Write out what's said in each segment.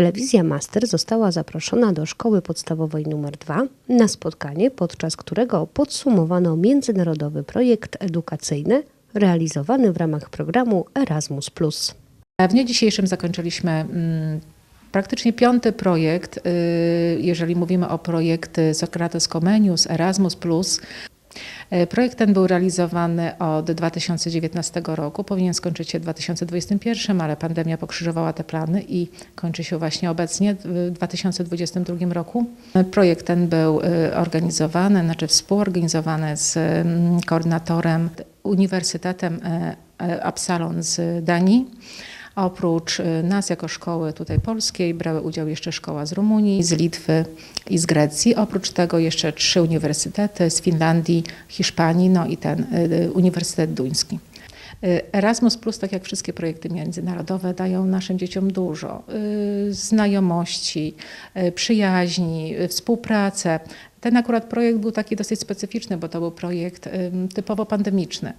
Telewizja Master została zaproszona do szkoły podstawowej nr 2 na spotkanie, podczas którego podsumowano międzynarodowy projekt edukacyjny realizowany w ramach programu Erasmus. W dniu dzisiejszym zakończyliśmy mm, praktycznie piąty projekt, y, jeżeli mówimy o projekt Socrates Comenius, Erasmus+. Y, Projekt ten był realizowany od 2019 roku, powinien skończyć się w 2021, ale pandemia pokrzyżowała te plany i kończy się właśnie obecnie w 2022 roku. Projekt ten był y, organizowany, znaczy współorganizowany z mm, koordynatorem Uniwersytetem e, e, Absalon z Danii. Oprócz y, nas jako szkoły tutaj polskiej brały udział jeszcze szkoła z Rumunii, z Litwy i z Grecji. Oprócz tego jeszcze trzy uniwersytety z Finlandii, Hiszpanii, no i ten y, Uniwersytet Duński. Y, Erasmus, Plus, tak jak wszystkie projekty międzynarodowe, dają naszym dzieciom dużo y, znajomości, y, przyjaźni, y, współpracę. Ten akurat projekt był taki dosyć specyficzny, bo to był projekt typowo pandemiczny,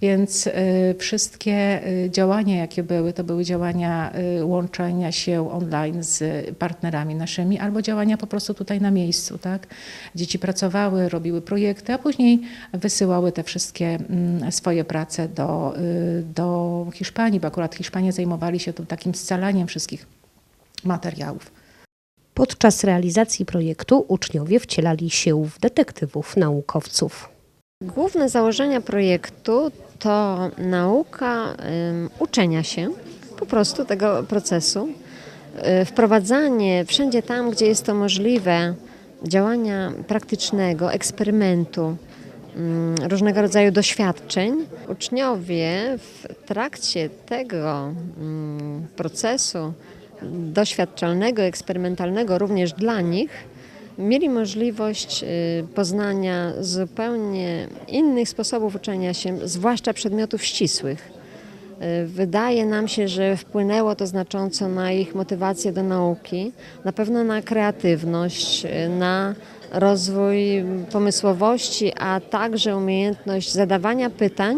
więc y, wszystkie y, działania, jakie były, to były działania y, łączenia się online z partnerami naszymi, albo działania po prostu tutaj na miejscu. Tak? Dzieci pracowały, robiły projekty, a później wysyłały te wszystkie mm, swoje prace do, do Hiszpanii, bo akurat Hiszpanie zajmowali się tu takim scalaniem wszystkich materiałów. Podczas realizacji projektu uczniowie wcielali się w detektywów naukowców. Główne założenia projektu to nauka uczenia się, po prostu tego procesu, y, wprowadzanie wszędzie tam, gdzie jest to możliwe, działania praktycznego, eksperymentu, ym, różnego rodzaju doświadczeń. Uczniowie w trakcie tego procesu doświadczalnego, eksperymentalnego również dla nich, mieli możliwość y, poznania zupełnie innych sposobów uczenia się, zwłaszcza przedmiotów ścisłych. Y, Wydaje nam się, że wpłynęło to znacząco na ich motywację do nauki, na pewno na kreatywność, y, na rozwój pomysłowości, a także umiejętność zadawania pytań,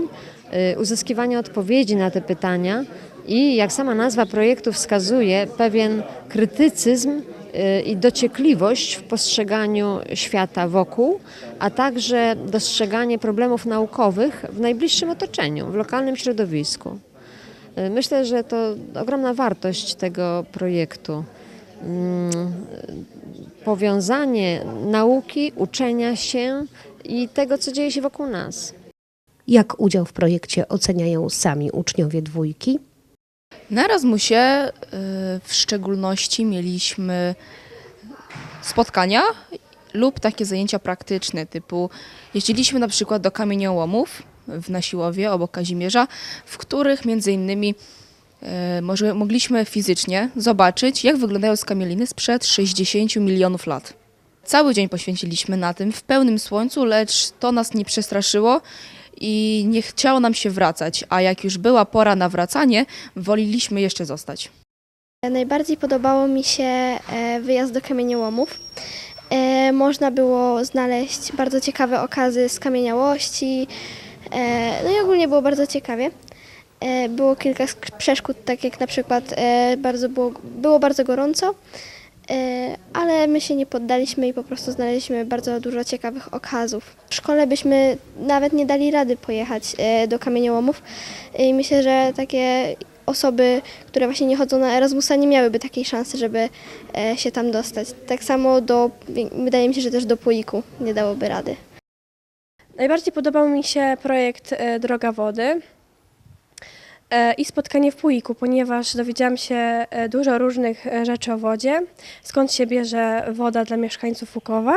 uzyskiwania odpowiedzi na te pytania i, jak sama nazwa projektu wskazuje, pewien krytycyzm y, i dociekliwość w postrzeganiu świata wokół, a także dostrzeganie problemów naukowych w najbliższym otoczeniu, w lokalnym środowisku. Y, Myślę, że to ogromna wartość tego projektu. Mm, Powiązanie nauki, uczenia się i tego, co dzieje się wokół nas. Jak udział w projekcie oceniają sami uczniowie dwójki? Na Erasmusie y, w szczególności mieliśmy spotkania lub takie zajęcia praktyczne, typu jeździliśmy na przykład do kamieniołomów w Nasiłowie obok Kazimierza, w których między innymi y, może, mogliśmy fizycznie zobaczyć, jak wyglądają skamieliny sprzed 60 milionów lat. Cały dzień poświęciliśmy na tym w pełnym słońcu, lecz to nas nie przestraszyło i nie chciało nam się wracać, a jak już była pora na wracanie, woliliśmy jeszcze zostać. Najbardziej podobało mi się e, wyjazd do kamieniołomów. E, Można było znaleźć bardzo ciekawe okazy z kamieniałości, e, no i ogólnie było bardzo ciekawie. Było kilka przeszkód, tak jak na przykład bardzo było, było bardzo gorąco, ale my się nie poddaliśmy i po prostu znaleźliśmy bardzo dużo ciekawych okazów. W szkole byśmy nawet nie dali rady pojechać e, do kamieniołomów i myślę, że takie osoby, które właśnie nie chodzą na Erasmusa, nie miałyby takiej szansy, żeby e, się tam dostać. Tak samo do, wydaje mi się, że też do Puiku nie dałoby rady. Najbardziej podobał mi się projekt e, Droga Wody e, i spotkanie w Puiku, ponieważ dowiedziałam się e, dużo różnych e, rzeczy o wodzie, skąd się bierze woda dla mieszkańców Łukowa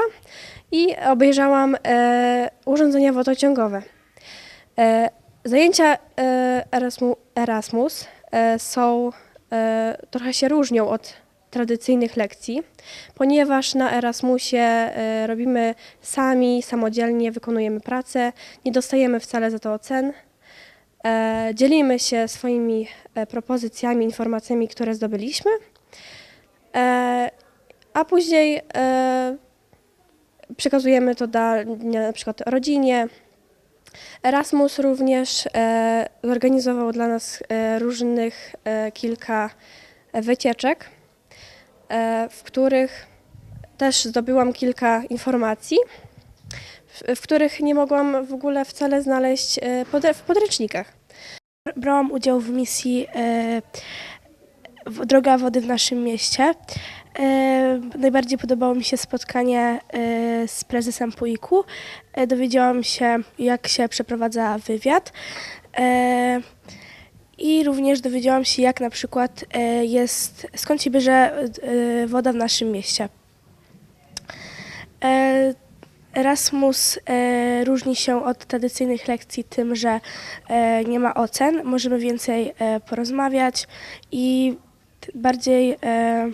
i obejrzałam e, urządzenia wodociągowe. E, Zajęcia e, Erasmu, Erasmus e, są, e, trochę się różnią od tradycyjnych lekcji, ponieważ na Erasmusie e, robimy sami, samodzielnie wykonujemy pracę, nie dostajemy wcale za to ocen. E, Dzielimy się swoimi e, propozycjami, informacjami, które zdobyliśmy, e, a później przekazujemy to da, na przykład rodzinie. Erasmus również zorganizował dla nas różnych kilka wycieczek. w których też zdobyłam kilka informacji, w, których nie mogłam w ogóle wcale znaleźć e, w podręcznikach. Brałam udział w misji e, Droga Wody w naszym mieście. E, najbardziej podobało mi się spotkanie z prezesem PUIK-u. Dowiedziałam się, jak się przeprowadza wywiad. I również dowiedziałam się, jak na przykład jest, skąd się bierze woda w naszym mieście. Erasmus e, różni się od tradycyjnych lekcji tym, że e, nie ma ocen, możemy więcej e, porozmawiać i bardziej e,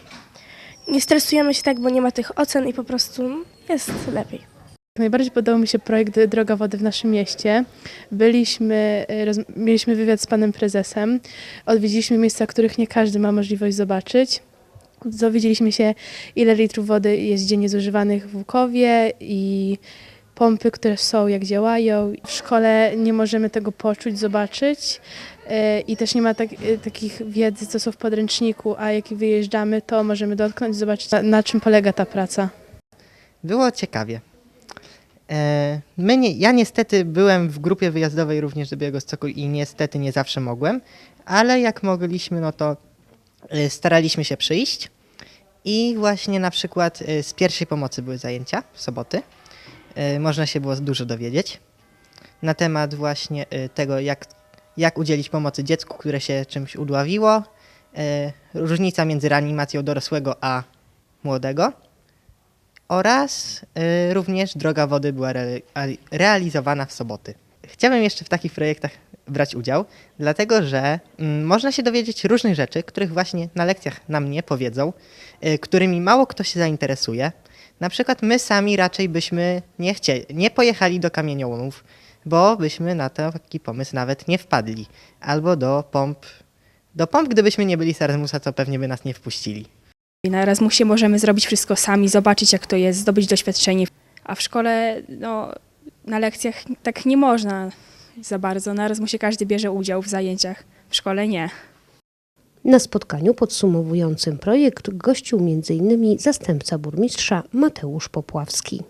nie stresujemy się tak, bo nie ma tych ocen i po prostu jest lepiej. Najbardziej podobał mi się projekt Droga Wody w naszym mieście. Byliśmy, e, mieliśmy wywiad z panem prezesem, odwiedziliśmy miejsca, których nie każdy ma możliwość zobaczyć. Dowiedzieliśmy się, ile litrów wody jest dziennie zużywanych w Łukowie i pompy, które są, jak działają. W szkole nie możemy tego poczuć, zobaczyć e, i też nie ma tak, e, takich wiedzy, co są w podręczniku, a jak wyjeżdżamy, to możemy dotknąć, zobaczyć, na, na czym polega ta praca. Było ciekawie. E, My nie, ja niestety byłem w grupie wyjazdowej również do Białegostoku i niestety nie zawsze mogłem, ale jak mogliśmy, no to staraliśmy się przyjść. I właśnie na przykład e, z pierwszej pomocy były zajęcia w soboty. E, Można się było dużo dowiedzieć na temat właśnie tego, jak, jak udzielić pomocy dziecku, które się czymś udławiło. Różnica między reanimacją dorosłego a młodego oraz y, również droga wody była realizowana w soboty. Chciałbym jeszcze w takich projektach brać udział, dlatego że mm, można się dowiedzieć różnych rzeczy, których właśnie na lekcjach nam nie powiedzą, y, którymi mało kto się zainteresuje. Na przykład my sami raczej byśmy nie chcieli, nie pojechali do kamieniołomów, bo byśmy na taki pomysł nawet nie wpadli. Albo do pomp, do pomp, gdybyśmy nie byli z Erasmusa, to pewnie by nas nie wpuścili. Na Erasmusie możemy zrobić wszystko sami, zobaczyć jak to jest, zdobyć doświadczenie. A w szkole, no, na lekcjach tak nie można za bardzo. Na Erasmusie każdy bierze udział w zajęciach, w szkole nie. Na spotkaniu podsumowującym projekt gościł m.in. zastępca burmistrza Mateusz Popławski.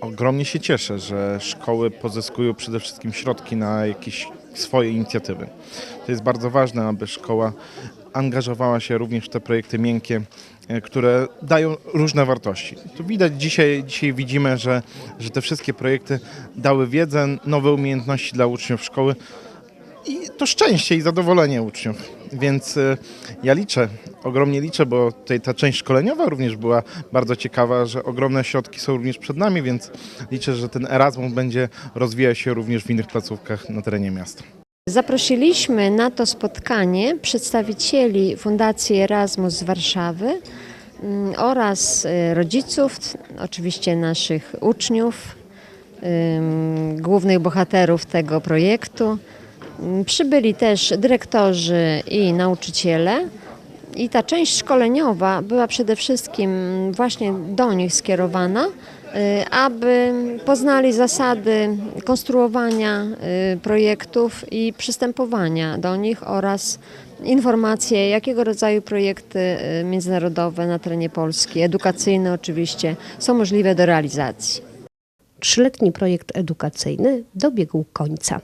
Ogromnie się cieszę, że szkoły pozyskują przede wszystkim środki na jakieś swoje inicjatywy. To jest bardzo ważne, aby szkoła angażowała się również w te projekty miękkie, e, które dają różne wartości. Tu widać dzisiaj, dzisiaj widzimy, że, że te wszystkie projekty dały wiedzę, nowe umiejętności dla uczniów szkoły i to szczęście i zadowolenie uczniów. Więc e, ja liczę, ogromnie liczę, bo tutaj ta część szkoleniowa również była bardzo ciekawa, że ogromne środki są również przed nami, więc liczę, że ten Erasmus będzie rozwijał się również w innych placówkach na terenie miasta. Zaprosiliśmy na to spotkanie przedstawicieli Fundacji Erasmus z Warszawy mm, oraz y, rodziców, oczywiście naszych uczniów, głównych bohaterów tego projektu. Mm, Przybyli też dyrektorzy i nauczyciele. I ta część szkoleniowa była przede wszystkim właśnie do nich skierowana, aby poznali zasady konstruowania y, projektów i przystępowania do nich oraz informacje, jakiego rodzaju projekty y, międzynarodowe na terenie Polski, edukacyjne oczywiście, są możliwe do realizacji. Trzyletni projekt edukacyjny dobiegł końca.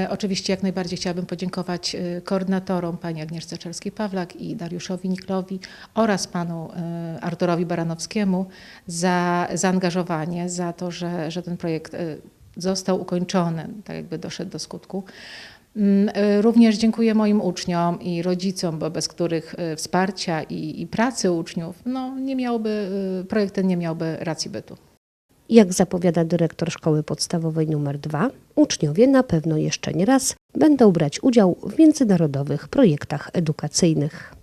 E, Oczywiście jak najbardziej chciałabym podziękować e, koordynatorom pani Agnieszce Czerskiej-Pawlak i Dariuszowi Niklowi oraz panu e, Arturowi Baranowskiemu za zaangażowanie, za to, że, że ten projekt został ukończony, tak jakby doszedł do skutku. Mm, Również dziękuję moim uczniom i rodzicom, bo bez których wsparcia i, i pracy uczniów no, nie miałby, projekt ten nie miałby racji bytu. Jak zapowiada dyrektor szkoły podstawowej nr 2, uczniowie na pewno jeszcze nie raz będą brać udział w międzynarodowych projektach edukacyjnych.